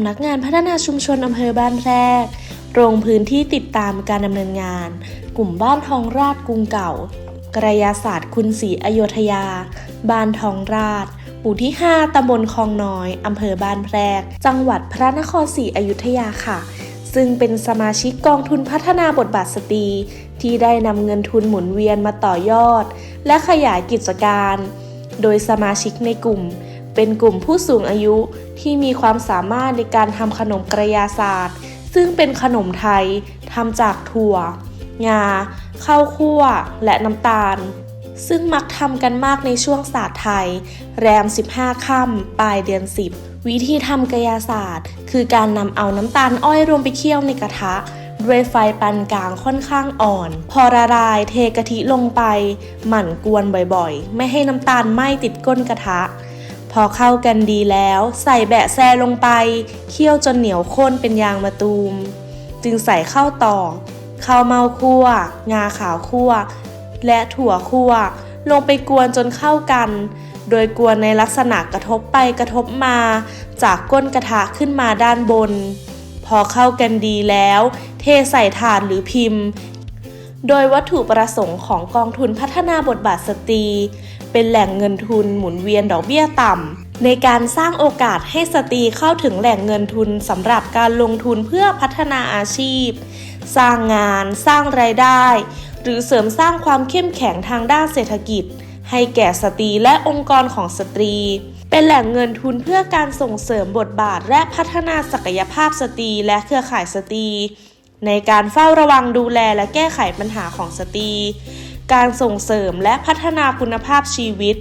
ำนักงานพัฒนาชุมชนอำเภอบ้านแพรกลงพื้นที่ติดตามการดำเนินงาน กลุ่มบ้านทองราชกรุงเก่า กระยาศาสตร์คุณศรีอโยธยา บ้านทองราชหมู่ที่ 5ตำบลคลองน้อย อำเภอบ้านแพรก จังหวัดพระนครศรีอยุธยาค่ะ ซึ่งเป็นสมาชิกกองทุนพัฒนาบทบาทสตรี ที่ได้นำเงินทุนหมุนเวียนมาต่อยอด และขยายกิจการ โดยสมาชิกในกลุ่ม เป็นกลุ่มผู้สูงอายุที่มีความสามารถในการทำขนมกระยาศาสตร์ ซึ่งเป็นขนมไทยทำจากถั่ว งา ข้าวคั่ว และน้ำตาล ซึ่งมักทำกันมากในช่วงศาสตร์ไทย แรม 15 ค่ำปลายเดือน 10 วิธีทำกระยาศาสตร์ คือการนำเอาน้ำตาลอ้อยรวมไปเคี่ยวในกระทะด้วยไฟปานกลางค่อนข้างอ่อน พอละลายเทกะทิลงไป หมั่นกวนบ่อยๆ ไม่ให้น้ำตาลไหม้ติดก้นกระทะ พอเข้ากันดีแล้ว ใส่แบะแซลงไป เคี่ยวจนเหนียวข้นเป็นยางมะตูม จึงใส่ข้าวตอกข้าวเมาคั่ว งาขาวคั่ว และถั่วคั่ว ลงไปกวนจนเข้ากัน โดยกวนในลักษณะกระทบไปกระทบมา จากก้นกระทะขึ้นมาด้านบน พอเข้ากันดีแล้ว เทใส่ถาดหรือพิมพ์โดยวัตถุประสงค์ของกองทุนพัฒนาบทบาทสตรี เป็นแหล่งเงินทุนหมุนเวียนดอกเบี้ยต่ำ ในการสร้างโอกาสให้สตรีเข้าถึงแหล่งเงินทุนสำหรับการลงทุนเพื่อพัฒนาอาชีพ สร้างงาน สร้างรายได้ หรือเสริมสร้างความเข้มแข็งทางด้านเศรษฐกิจ ให้แก่สตรีและองค์กรของสตรี เป็นแหล่งเงินทุนเพื่อการส่งเสริมบทบาทและพัฒนาศักยภาพสตรีและเครือข่ายสตรีในการเฝ้าระวังดูแลและแก้ไขปัญหาของสตรี การส่งเสริมและพัฒนาคุณภาพชีวิต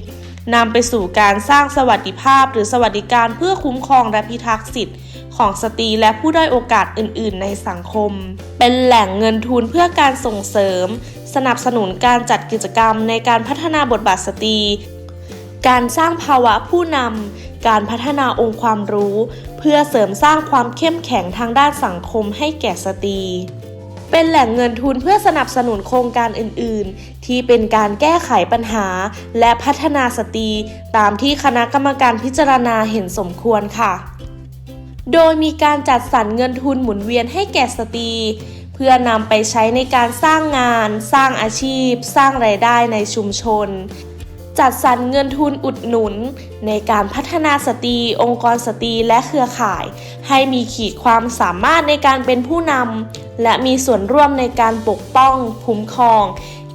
นำไปสู่การสร้างสวัสดิภาพ หรือสวัสดิการเพื่อคุ้มครองและพิทักษ์สิทธิ์ของสตรีและผู้ด้อยโอกาสอื่น ๆ ในสังคม เป็นแหล่งเงินทุนเพื่อการส่งเสริม สนับสนุนการจัดกิจกรรมในการพัฒนาบทบาทสตรี การสร้างภาวะผู้นำ การพัฒนาองค์ความรู้ เพื่อเสริมสร้างความเข้มแข็งทางด้านสังคมให้แก่สตรี เป็นแหล่งเงินทุนเพื่อสนับสนุนโครงการอื่น ๆ ที่เป็นการแก้ไขปัญหา และพัฒนาสตรีตามที่คณะกรรมการพิจารณาเห็นสมควรค่ะ โดยมีการจัดสรรเงินทุนหมุนเวียนให้แก่สตรีเพื่อนำไปใช้ในการสร้างงาน สร้างอาชีพ สร้างรายได้ในชุมชน จัดสรรเงินทุนอุดหนุน ในการพัฒนาสตรี องค์กรสตรีและเครือข่าย ให้มีขีดความสามารถในการเป็นผู้นำและมีส่วนร่วมในการปกป้องคุ้มครอง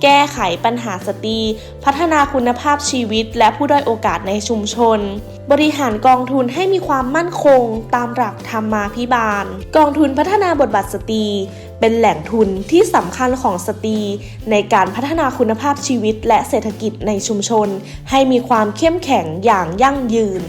แก้ไขปัญหาสตรี พัฒนาคุณภาพชีวิต และผู้ด้อยโอกาสในชุมชน บริหารกองทุนให้มีความมั่นคง ตามหลักธรรมาภิบาล กองทุนพัฒนาบทบาทสตรี เป็นแหล่งทุนที่สำคัญของสตรี ในการพัฒนาคุณภาพชีวิตและเศรษฐกิจในชุมชน ให้มีความเข้มแข็งอย่างยั่งยืน